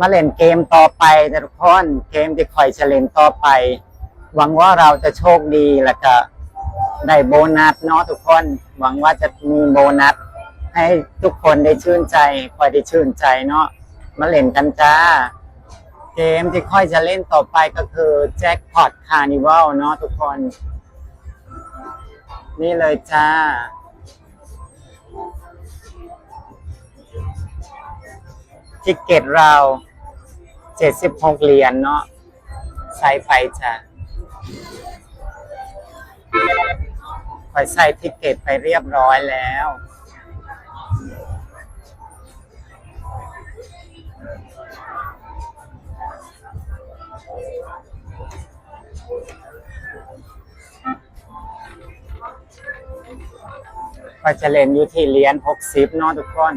มาเล่นเกมต่อไปนะทุกคนเกมที่คอยจะเล่นต่อไป หวังว่าเราจะโชคดีแล้วก็ได้โบนัสเนาะทุกคน หวังว่าจะมีโบนัส ให้ทุกคนได้ชื่นใจคอยได้ชื่นใจเนาะมาเล่นกันจ้า เกมที่ค่อยจะเล่นต่อไปก็คือแจ็คพอตคาร์นิวัลเนาะทุกคน นี่เลยจ้าทิกเก็ตเรา เจ็ดสิบหกเหรียญเนาะใส่ไปจ้ะคอยใส่ทิกเก็ตไปเรียบร้อยแล้ว ก็จะเล่นอยู่ที่เหรียญหกสิบเนาะทุกคน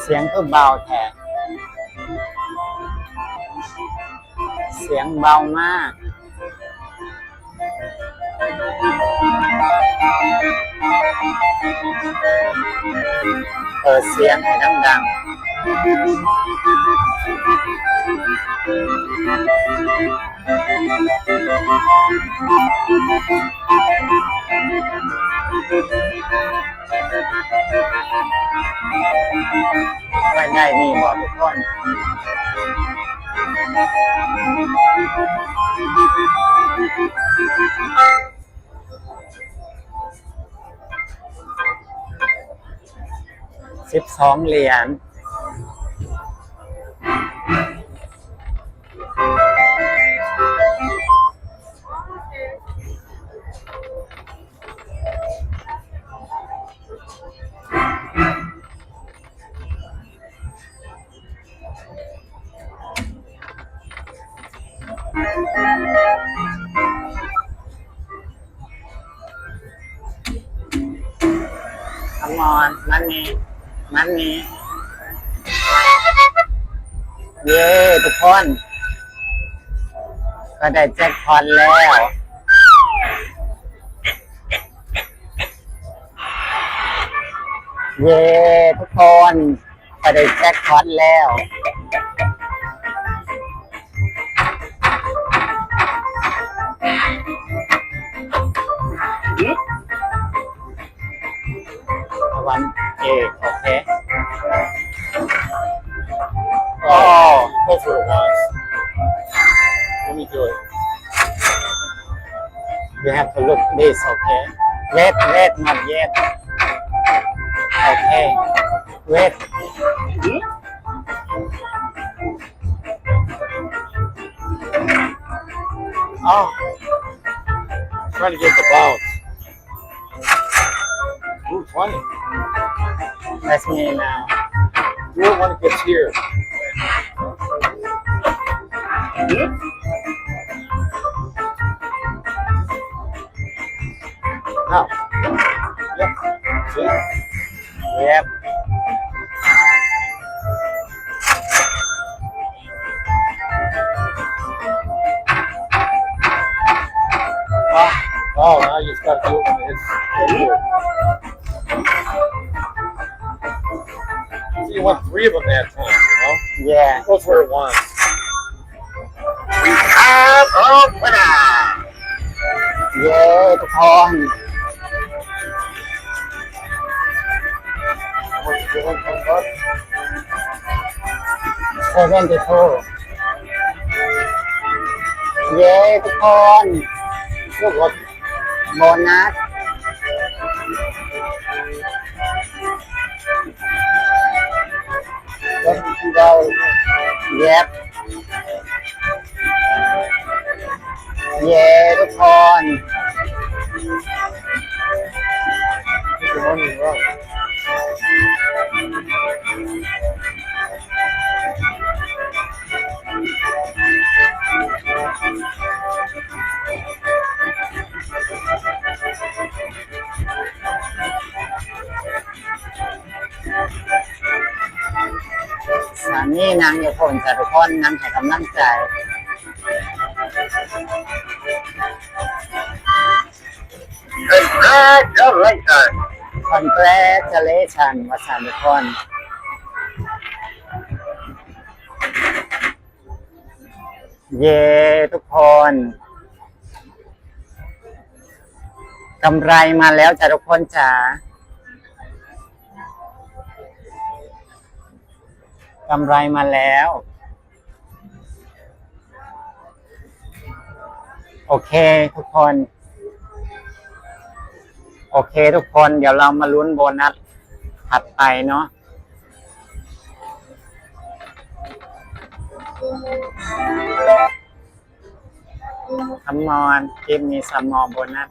เสียงก็เบาแท้เสียงเบามาก เปิดเสียงให้ดังๆ ไม่ได้นี่บอกทุกคนสิบสองเหรียญ ขมอนมันนี้มันนี้เย้ทุกคน ก็ได้แจ็คพอตแล้วเย้ทุกคนก็ได้แจ็คพอตแล้ว you have to look this okay? Wait wait not yet okay. Wait hmm? Oh, trying to get the bounce. Ooh, 20. that's me now. Do it when it gets here. Hmm? Now. Yep. See? Yep. Ah. Oh, now you just got to open it. You want three of them that time, you know? Yeah. Go for it once. We have opener! Yeah, the pond. Johan Kampat. Seven to งเย้ทุกคนลูกรถโบนัสรถเราเย็บเย้ทุกคนทุกคน มีนางอยู่คนแต่ทุกคนนางให้กำลังใจ Congrats! Congratulations. congratulation วาสานทุกคนเย้ทุกคนกำไรมาแล้วจ้ะทุกคนจ๋า กำไรมาแล้ว โอเคทุกคน โอเคทุกคนเดี๋ยวเรามาลุ้นโบนัสถัดไปเนาะ Come on give me some more bonus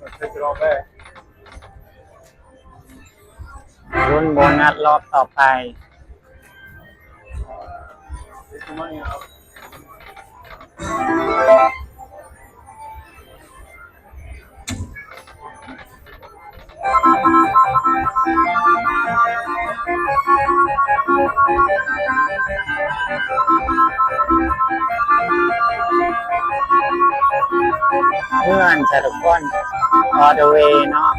Let's take it all back. ลุ้นโบนัสรอบต่อไป เพื่อนจะทุกคน all the way เนาะ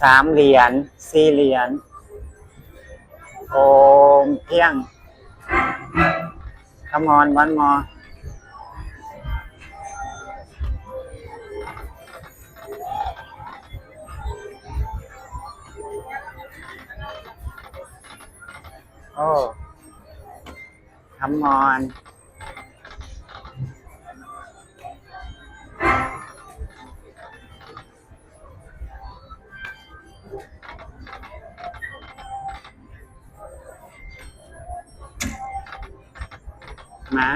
สามเหรียญสี่เหรียญโอมเพียง Come on one more โอ้ Come on มา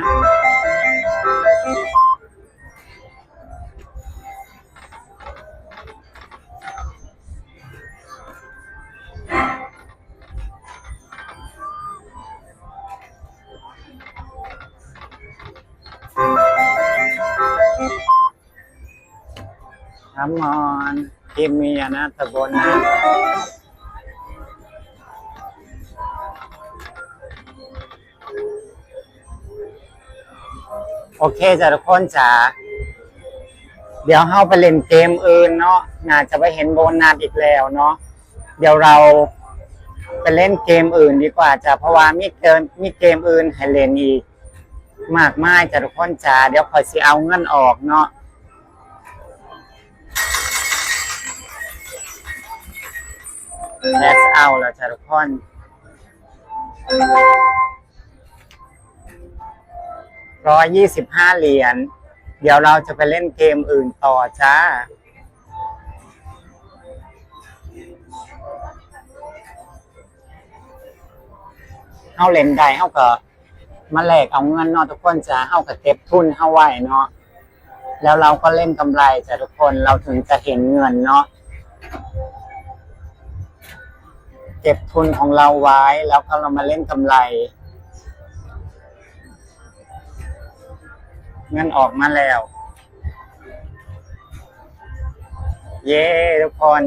Come on give me another bonus โอเคจ้ะทุกคนจ๋าเดี๋ยวเฮาไปเล่นเกมอื่นเนาะน่าจะไปเห็นโบนัสอีกแล้วเนาะเดี๋ยวเราไปเล่นเกมอื่นดีกว่าจ้ะเพราะว่ามีเกมมีเกมอื่นให้เล่นอีก มากมายจ้ะทุกคนจ๋าเดี๋ยวคอยสิเอาเงินออกเนาะ Let's out แล้วจ้ะทุกคน ร้อยยี่สิบห้าเหรียญ เดี๋ยวเราจะไปเล่นเกมอื่นต่อจ้าเอาเล่นได้เอาก็มาแลกเอาเงินเนาะทุกคนจ้าเอาก็เก็บทุนเอาไว้เนาะ แล้วเราก็เล่นกำไรจ้ะทุกคน เราถึงจะเห็นเงินเนาะเก็บทุนของเราไว้แล้วก็เรามาเล่นกำไร เงินออกมาแล้ว เย้ทุกคน